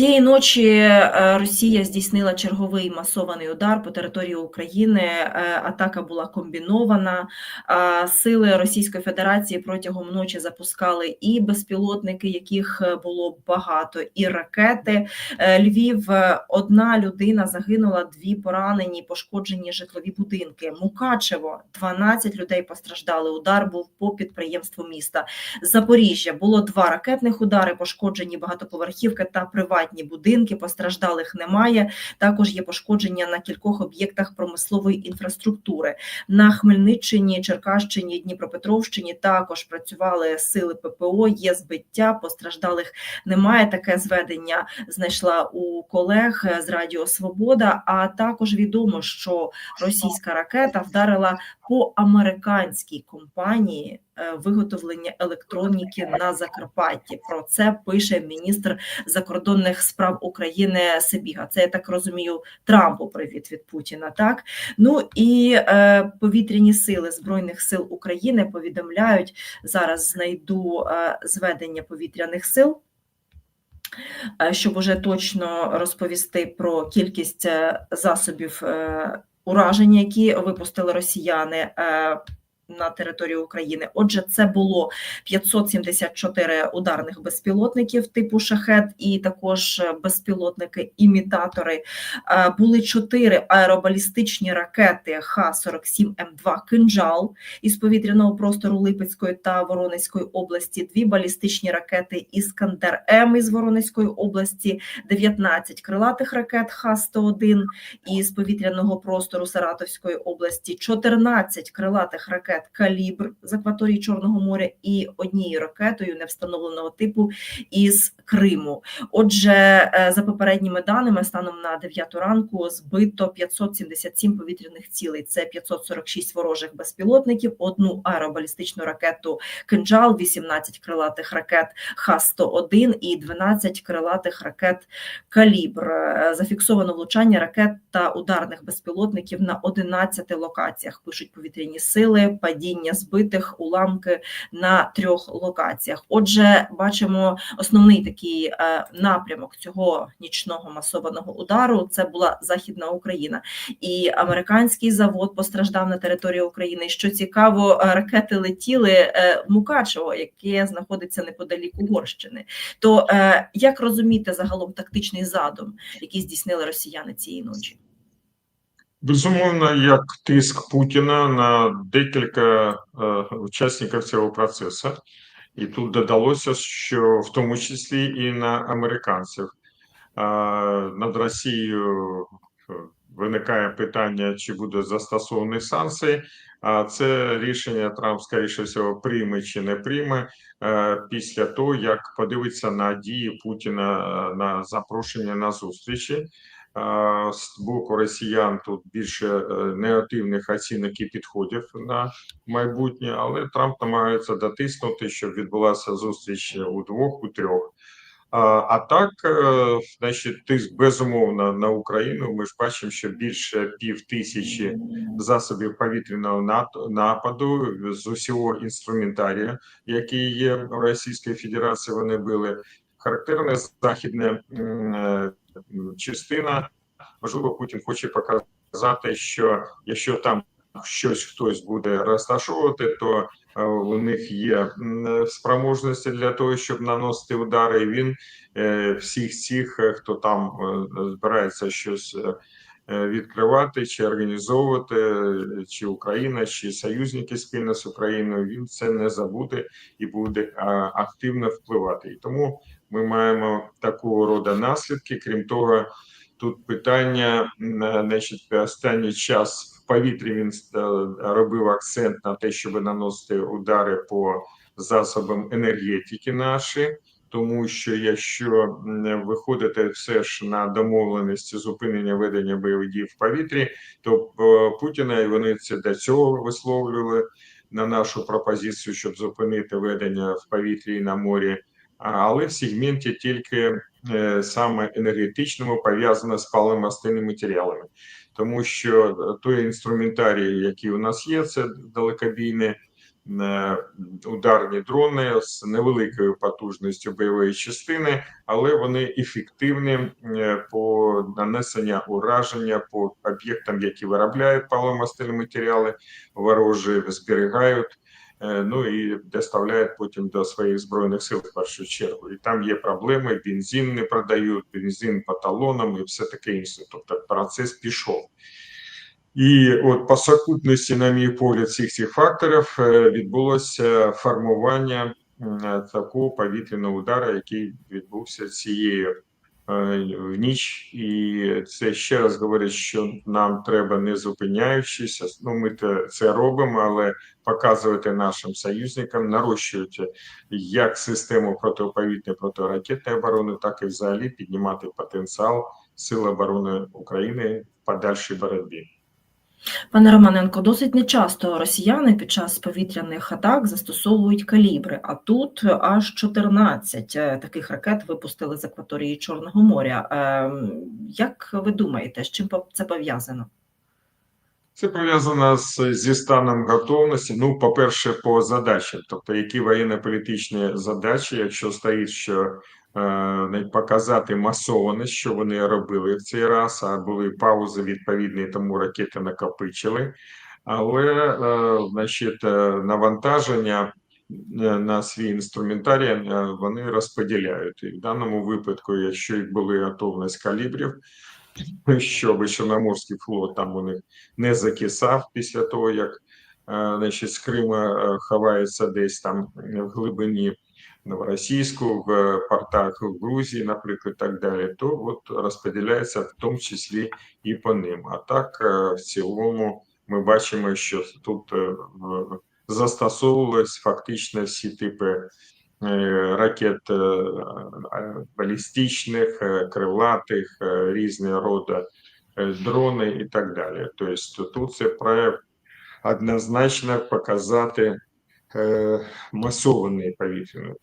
Цієї ночі е, Росія здійснила черговий масований удар по території України. Е, Атака була комбінована. Сили Російської Федерації протягом ночі запускали і безпілотники, яких е, було багато, і ракети. Львів одна людина загинула, дві поранені, пошкоджені житлові будинки. Мукачево 12 людей постраждали. Удар був по підприємству міста. Запоріжжя було два ракетних удари, пошкоджені багатоповерхівки та приватні будинки. Постраждалих немає. Також є пошкодження на кількох об'єктах промислової інфраструктури. На Хмельниччині, Черкащині, Дніпропетровщині також працювали сили ППО. Є збиття, постраждалих немає. Таке зведення знайшла у колег з Радіо Свобода. А також відомо, що російська ракета вдарила по американській компанії е, виготовлення електроніки на Закарпатті. Про це пише міністр закордонних справ України Сибіга. Це я так розумію, Трампу привіт від Путіна. Так ну і е, повітряні сили збройних сил України повідомляють зараз. Знайду е, зведення повітряних сил. е, Щоб уже точно розповісти про кількість е, засобів ураження, які випустили росіяни на територію України. Отже, це було 574 ударних безпілотників типу шахет, і також безпілотники-імітатори. Е, Були чотири аеробалістичні ракети Х-47М2 «Кинжал» із повітряного простору Липецької та Воронезької області, дві балістичні ракети «Іскандер М» із Воронезької області, 19 крилатих ракет Х-101 із повітряного простору Саратовської області, 14 крилатих ракет Калібр з акваторії Чорного моря і однією ракетою невстановленого типу із Криму. Отже, е, за попередніми даними, станом на 9 ранку збито 577 повітряних цілей. Це 546 ворожих безпілотників, одну аеробалістичну ракету «Кинджал», 18 крилатих ракет Х-101 і 12 крилатих ракет «Калібр». Е, Зафіксовано влучання ракет та ударних безпілотників на 11 локаціях, пишуть повітряні сили, падіння збитих, уламки на трьох локаціях. Отже, бачимо основний такий е, напрямок цього нічного масованого удару. Це була Західна Україна, і американський завод постраждав на території України. Що цікаво, е, ракети летіли е, в Мукачево, яке знаходиться неподалік Угорщини. То як розуміти загалом тактичний задум, який здійснили росіяни цієї ночі? Безумовно, як тиск Путіна на декілька е, учасників цього процесу, і тут додалося, що в тому числі і на американців. Е, над Росією е, виникає питання, чи буде застосовані санкції. А це рішення Трамп, скоріше всього, прийме чи не прийме е, після того, як подивиться на дії Путіна е, на запрошення на зустрічі. З боку росіян тут більше е, негативних оцінок і підходів на майбутнє, але Трамп намагається дотиснути, щоб відбулася зустріч у двох, у трьох. А, так, е, значить, тиск безумовно на Україну. Ми ж бачимо, що більше пів тисячі засобів повітряного нападу з усього інструментарія, який є в Російській Федерації. Вони були характерне західне е, частина. Можливо, Путін хоче показати, що якщо там щось хтось буде розташовувати, то е, у них є спроможності для того, щоб наносити удари. І він е, всіх цих, е, хто там збирається щось відкривати чи організовувати, чи Україна, чи союзники спільно з Україною, він це не забуде і буде активно впливати. І тому ми маємо такого роду наслідки. Крім того, тут питання, значить, останній час в повітрі він робив акцент на те, щоб наносити удари по засобам енергетики наші. Тому що якщо виходити все ж на домовленості зупинення ведення бойових дій в повітрі, то е, Путіна і вони це до цього висловлювали на нашу пропозицію, щоб зупинити ведення в повітрі і на морі але в сегменті тільки е, саме енергетичному пов'язано з паливно-мастильними матеріалами, тому що е, той інструментарій, який у нас є, це далекобійне е, ударні дрони з невеликою потужністю бойової частини, але вони ефективні по нанесенню ураження по об'єктам, які виробляють паливомастильні матеріали, ворожі зберігають. Е, Ну і доставляють потім до своїх збройних сил в першу чергу. І там є проблеми: бензин не продають, бензин по талонам і все таке інше. Тобто процес пішов. І от по сукупності, на мій погляд, всіх цих факторів е, відбулося формування такого повітряного удару, який відбувся цією е, в ніч. І це ще раз говорить, що нам треба не зупиняючись. Ну, ми це робимо, але показувати нашим союзникам, нарощувати як систему протиповітної протиракетної оборони, так і взагалі піднімати потенціал Сил оборони України в подальшій боротьбі. Пане Романенко, досить нечасто росіяни під час повітряних атак застосовують калібри, а тут аж 14 е, таких ракет випустили з акваторії Чорного моря. Ем, Як ви думаєте, з чим це пов'язано? Це пов'язано з, зі станом готовності. Ну, по-перше, по задачам, тобто які воєнно-політичні задачі, якщо стоїть, що е, показати масованість, що вони робили в цей раз, а були паузи відповідні, тому ракети накопичили. Але е, значить, е, навантаження е, на свій інструментарій е, вони розподіляють. І в даному випадку, якщо й були готовність калібрів, щоб Чорноморський флот там у них не закисав після того, як е, значить, з Крима е, ховається десь там в глибині Новоросійську, в е, портах в Грузії, наприклад, так далі, то от розподіляється в тому числі і по ним. А так, е, в цілому, ми бачимо, що тут е, застосовувались фактично всі типи е, ракет е, е, балістичних, крилатих, різні е, дрони і так далі. Тобто тут це проект однозначно показати масований повітряний.